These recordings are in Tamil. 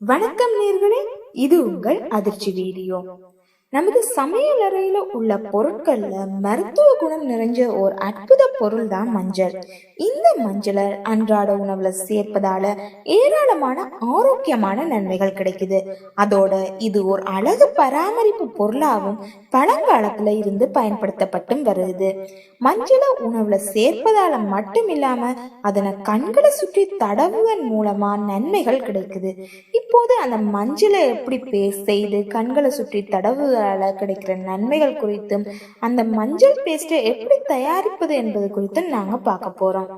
வணக்கம் நேர்களே இது உங்கள் அதிர்ச்சி வீடியோ. நமது சமையல் அறையில உள்ள பொருட்கள்ல மருத்துவ குணம் நிறைஞ்ச ஒரு அற்புத பொருள் தான் மஞ்சள். இந்த மஞ்சளை அன்றாட உணவுல சேர்ப்பதால ஏராளமான ஆரோக்கியமான நன்மைகள் கிடைக்குது. அதோட இது ஒரு அழகு பராமரிப்பு பொருளாகவும் பழங்காலத்துல இருந்து பயன்படுத்தப்பட்டும் வருது. மஞ்சளை உணவுல சேர்ப்பதால மட்டும் இல்லாம அதனை கண்களை சுற்றி தடவுவதன் மூலமா நன்மைகள் கிடைக்குது. இப்போது அந்த மஞ்சளை எப்படி பேஸ்ட் செய்து கண்களை சுற்றி தடவுகளால் கிடைக்கிற நன்மைகள் குறித்தும் அந்த மஞ்சள் பேஸ்ட்டை எப்படி தயாரிப்பது என்பது குறித்தும் நாங்கள் பார்க்க போறோம்.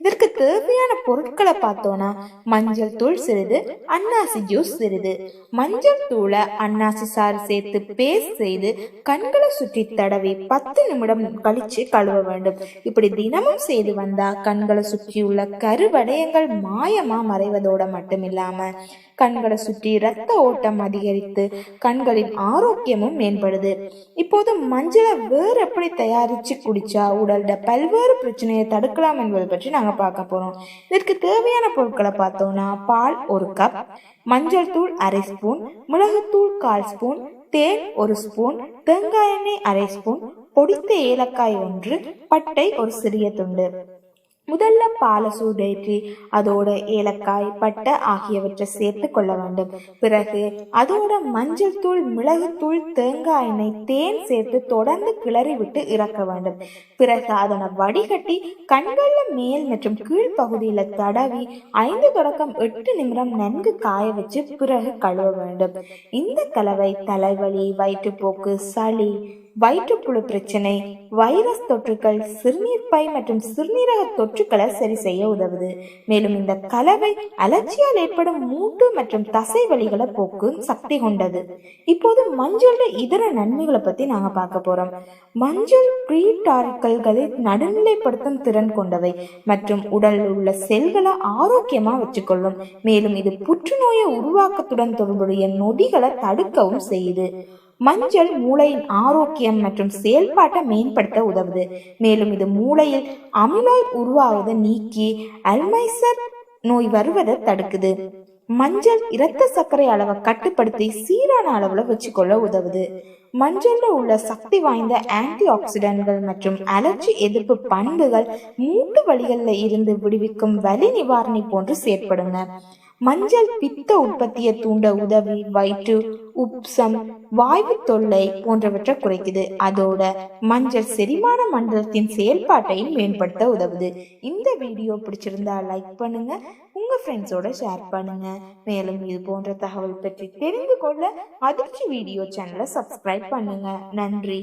இதற்கு தேவையான பொருட்களை பார்த்தோம்னா மஞ்சள் தூள் சிறிது அன்னாசி ஜூஸ் சிறிது. மஞ்சள் தூளை அன்னாசி சாறு சேர்த்து பேஸ்ட் செய்து கண்களை சுற்றி தடவி பத்து நிமிடம் கழிச்சு கழுவ வேண்டும். இப்படி தினமும் செய்து வந்தா கண்களை சுற்றியுள்ள கருவடயங்கள் மாயமா மறைவதோட மட்டும் இல்லாம கண்களை சுற்றி இரத்த ஓட்டம் அதிகரித்து கண்களின் ஆரோக்கியமும் மேம்படுது. இப்போது மஞ்சளை வேறு எப்படி தயாரிச்சு குடிச்சா உடல்ட பல்வேறு பிரச்சனையை தடுக்கலாம் என்பது பற்றி நாங்க பார்க்க போறோம். இதற்கு தேவையான பொருட்களை பார்த்தோம்னா பால் ஒரு கப் மஞ்சள் தூள் அரை ஸ்பூன் மிளகுத்தூள் கால் ஸ்பூன் தேன் ஒரு ஸ்பூன் தேங்காய் எண்ணெய் அரை ஸ்பூன் பொடித்த ஏலக்காய் ஒன்று பட்டை ஒரு சிறிய துண்டு. முதல்ல பாலை சூடேற்றி அதோட ஏலக்காய் பட்டை ஆகியவற்றை சேர்த்து கொள்ள வேண்டும். பிறகு அதோட மஞ்சள் தூள் மிளகுத்தூள் தேங்காய் எண்ணெய் தேன் சேர்த்து தொடர்ந்து கிளறி விட்டு இறக்க வேண்டும். பிறகு அதனை வடிகட்டி கண்கள்ல மேல் மற்றும் கீழ் பகுதியில தடவி ஐந்து தொடக்கம் எட்டு நிமிடம் நன்கு காய வச்சு பிறகு கழுவ வேண்டும். இந்த கலவை தலைவலி வயிற்றுப்போக்கு சளி வயிற்றுப்புழு பிரச்சனை வைரஸ் தொற்றுக்கள் சிறுநீர் பை மற்றும் சிறுநீரக தொற்றுக்களை சரி செய்ய உதவுது. மேலும் இந்த கலவை அலர்ச்சியால் ஏற்படும் மூட்டு மற்றும் தசை வழிகளை போக்கும் சக்தி கொண்டது. இப்போது மஞ்சள் இதர நன்மைகளை பத்தி நாங்க பார்க்க போறோம். மஞ்சள் ப்ரீடாரிக்கல்களை நடுநிலைப்படுத்தும் திறன் கொண்டவை மற்றும் உடலில் உள்ள செல்களை ஆரோக்கியமா வச்சுக்கொள்ளும். மேலும் இது புற்றுநோயை உருவாக்கத்துடன் தொடர்புடைய நொடிகளை தடுக்கவும் செய்யுது. மஞ்சள் மூளையின் ஆரோக்கியம் மற்றும் செயல்பாட்டை மேம்படுத்த உதவுது. மேலும் இது மூளையில் அமிலாய்ட் உருவாவதை நீக்கி அல்மைசர் நோய் வருவதை தடுக்குது. மஞ்சள் இரத்த சர்க்கரை அளவை கட்டுப்படுத்தி சீரான அளவுல வச்சுக்கொள்ள உதவுது. மஞ்சள்ல உள்ள சக்தி வாய்ந்த ஆன்டி ஆக்சிடென்ட்கள் மற்றும் அலர்ஜி எதிர்ப்பு பண்புகள் மூட்டு வழிகளில் இருந்து விடுவிக்கும் வலி நிவாரணி போன்று செயற்படுங்க. மஞ்சள் பித்த உற்பத்தியை தூண்ட உதவி வயிற்று உப்சம் வாய்வு தொல்லை போன்றவற்றை குறைக்குது. அதோட மஞ்சள் செரிமான மண்டலத்தின் செயல்பாட்டையும் மேம்படுத்த உதவுது. இந்த வீடியோ பிடிச்சிருந்தா லைக் பண்ணுங்க. உங்க ஃப்ரெண்ட்ஸோட ஷேர் பண்ணுங்க. மேலும் இது போன்ற தகவல் பற்றி தெரிந்து கொள்ள அதிர்ச்சி வீடியோ சேனலை சப்ஸ்கிரைப் பண்ணுங்க. நன்றி.